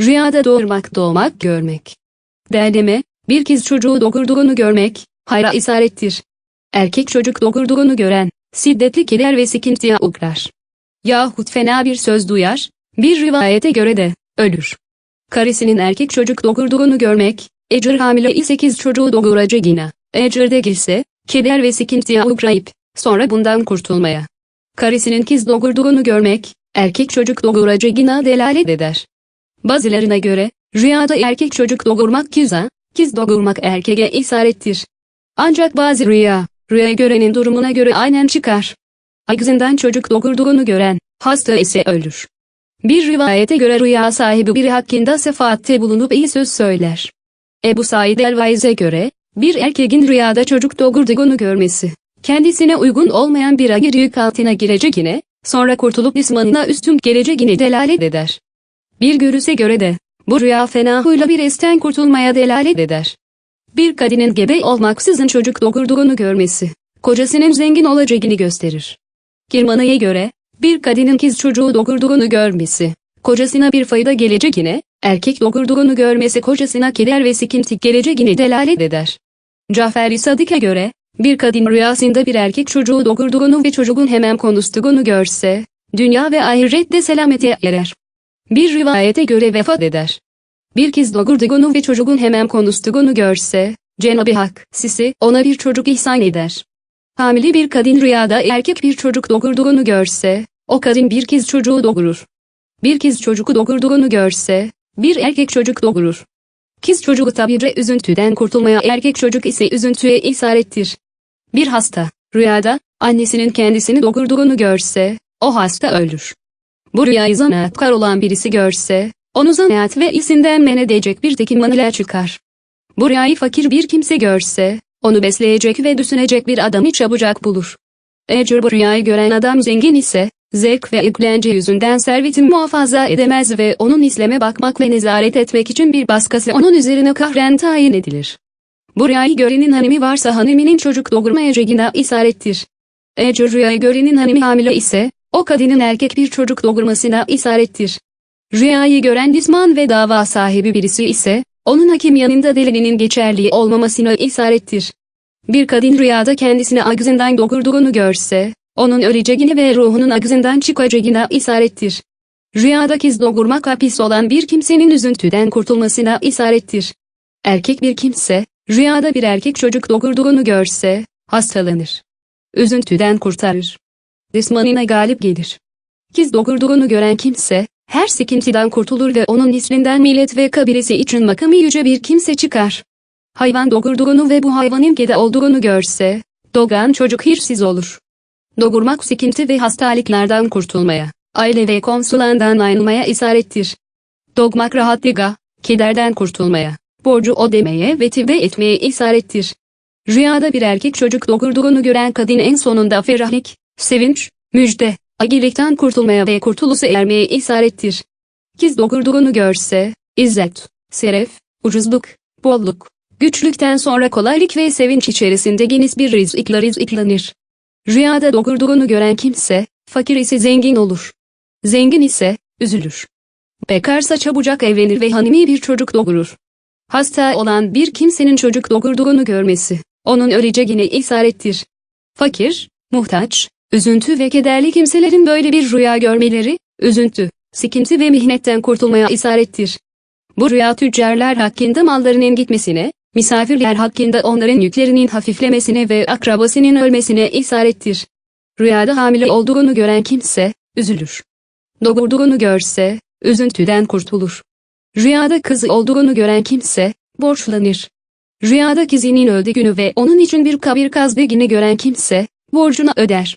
Rüyada doğurmak doğmak görmek. Derdeme, bir kız çocuğu doğurduğunu görmek, hayra isarettir. Erkek çocuk doğurduğunu gören, şiddetli keder ve sıkıntıya uğrar. Yahut fena bir söz duyar, bir rivayete göre de, ölür. Karısının erkek çocuk doğurduğunu görmek, ecir hamile ise kız çocuğu doğuracağına, ecir değilse, keder ve sıkıntıya uğrayıp, sonra bundan kurtulmaya. Karısının kız doğurduğunu görmek, erkek çocuk doğuracağına delalet eder. Bazılarına göre, rüyada erkek çocuk doğurmak kıza, kız doğurmak erkeğe isarettir. Ancak bazı rüya, rüya görenin durumuna göre aynen çıkar. Ağzından çocuk doğurduğunu gören, hasta ise ölür. Bir rivayete göre rüya sahibi biri hakkında sefaatte bulunup iyi söz söyler. Ebu Said el-Vaiz'e göre, bir erkeğin rüyada çocuk doğurduğunu görmesi, kendisine uygun olmayan bir agir yük altına gireceğine, sonra kurtulup ismanına üstün geleceğine delalet eder. Bir görüse göre de, bu rüya fena huyla bir esten kurtulmaya delalet eder. Bir kadının gebe olmaksızın çocuk doğurduğunu görmesi, kocasının zengin olacağını gösterir. Kirmana'ya göre, bir kadının kız çocuğu doğurduğunu görmesi, kocasına bir fayda geleceğine, erkek doğurduğunu görmesi kocasına keder ve sıkıntı geleceğine delalet eder. Cafer-i Sadık'a göre, bir kadın rüyasında bir erkek çocuğu doğurduğunu ve çocuğun hemen konuştuğunu görse, dünya ve ahirette selamete erer. Bir rivayete göre vefat eder. Bir kız doğurduğunu ve çocuğun hemen konuştuğunu görse, Cenab-ı Hak, sisi, ona bir çocuk ihsan eder. Hamile bir kadın rüyada erkek bir çocuk doğurduğunu görse, o kadın bir kız çocuğu doğurur. Bir kız çocuğu doğurduğunu görse, bir erkek çocuk doğurur. Kız çocuğu tabire üzüntüden kurtulmaya erkek çocuk ise üzüntüye isarettir. Bir hasta, rüyada, annesinin kendisini doğurduğunu görse, o hasta ölür. Bu rüyayı zanaatkar olan birisi görse, onu zanaat ve isinden men edecek bir tekin manila çıkar. Bu rüyayı fakir bir kimse görse, onu besleyecek ve düşünecek bir adamı çabucak bulur. Eğer bu rüyayı gören adam zengin ise, zevk ve eklence yüzünden servetini muhafaza edemez ve onun İslam'e bakmak ve nezaret etmek için bir baskısı onun üzerine kahren tayin edilir. Bu rüyayı görenin hanımı varsa hanımının çocuk doğurmayacağına isarettir. Eğer rüyayı görenin hanımı hamile ise, o kadının erkek bir çocuk doğurmasına isarettir. Rüyayı gören disman ve dava sahibi birisi ise, onun hakim yanında delilinin geçerli olmamasına isarettir. Bir kadın rüyada kendisini ağzından doğurduğunu görse, onun öleceğine ve ruhunun ağzından çıkacağına isarettir. Rüyada kız doğurmak hapis olan bir kimsenin üzüntüden kurtulmasına isarettir. Erkek bir kimse, rüyada bir erkek çocuk doğurduğunu görse, hastalanır. Üzüntüden kurtarır. Düşmanına galip gelir. Kız doğurduğunu gören kimse, her sıkıntıdan kurtulur ve onun isminden millet ve kabilesi için makamı yüce bir kimse çıkar. Hayvan doğurduğunu ve bu hayvanın gede olduğunu görse, doğan çocuk hirsiz olur. Doğurmak sıkıntı ve hastalıklardan kurtulmaya, aile ve komşulardan ayrılmaya isarettir. Doğmak rahatlığa, kederden kurtulmaya, borcu ödemeye ve tevbe etmeye isarettir. Rüyada bir erkek çocuk doğurduğunu gören kadın en sonunda ferahlık, sevinç, müjde, agilikten kurtulmaya ve kurtuluşa ermeye isarettir. Kız doğurduğunu görse, izzet, seref, ucuzluk, bolluk, güçlükten sonra kolaylık ve sevinç içerisinde geniş bir rızıkla rızıklanır. Rüyada doğurduğunu gören kimse, fakir ise zengin olur. Zengin ise, üzülür. Bekarsa çabucak evlenir ve hanimi bir çocuk doğurur. Hasta olan bir kimsenin çocuk doğurduğunu görmesi, onun öleceğine isarettir. Fakir, muhtaç, üzüntü ve kederli kimselerin böyle bir rüya görmeleri, üzüntü, sıkıntı ve mihnetten kurtulmaya isarettir. Bu rüya tüccarlar hakkında mallarının gitmesine, misafirler hakkında onların yüklerinin hafiflemesine ve akrabasının ölmesine isarettir. Rüyada hamile olduğunu gören kimse, üzülür. Doğurduğunu görse, üzüntüden kurtulur. Rüyada kızı olduğunu gören kimse, borçlanır. Rüyada kızının öldüğünü ve onun için bir kabir kazdığını gören kimse, borcunu öder.